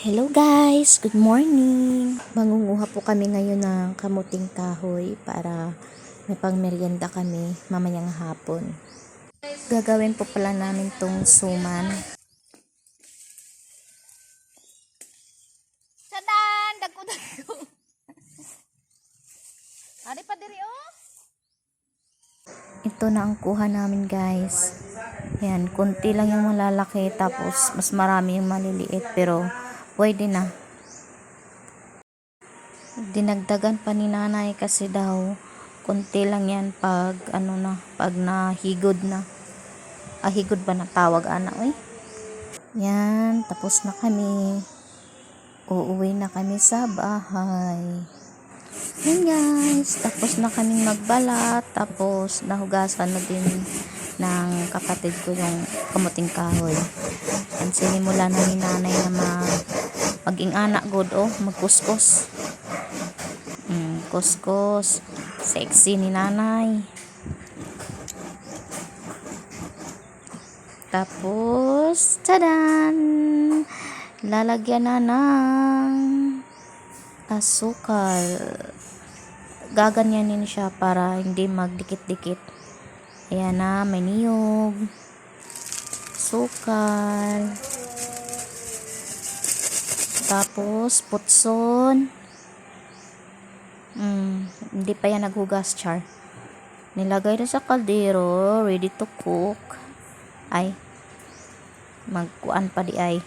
Hello guys! Good morning! Mangunguha po kami ngayon ng kamuting kahoy para may pangmeryenda kami mamayang hapon. Gagawin po pala namin tong suman. Sadan! Dagko dagko. Ari pa diri oh. Ito na ang kuha namin guys. Yan, konti lang yung malalaki tapos mas marami yung maliliit pero pwede na. Dinagdagan pa ni nanay kasi daw konti lang yan pag ano na, pag nahigod na. Ah, higod ba na tawag ana oy? Yan, tapos na kami. Uuwi na kami sa bahay. Yun guys, tapos na kaming magbalat, tapos nahugasan na din ng kapatid ko yung kamuting kahoy. And sinimula na ni nanay na mag, maging anak good, oh, magkuskus. Mm, kuskus. Sexy ni nanay. Tapos, tadan! Lalagyan na ng asukal. Gaganyanin siya para hindi magdikit-dikit. Ayan na, may niyog. Sukal. Tapos, putson. Mm, hindi pa yan naghugas, char. Nilagay na sa kaldero, ready to cook. Ay, magkuan pa di ay.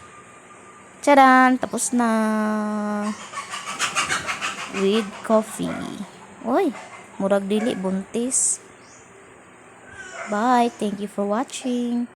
Charan! Tapos na with coffee. Uy, murag dili buntis. Bye. Thank you for watching.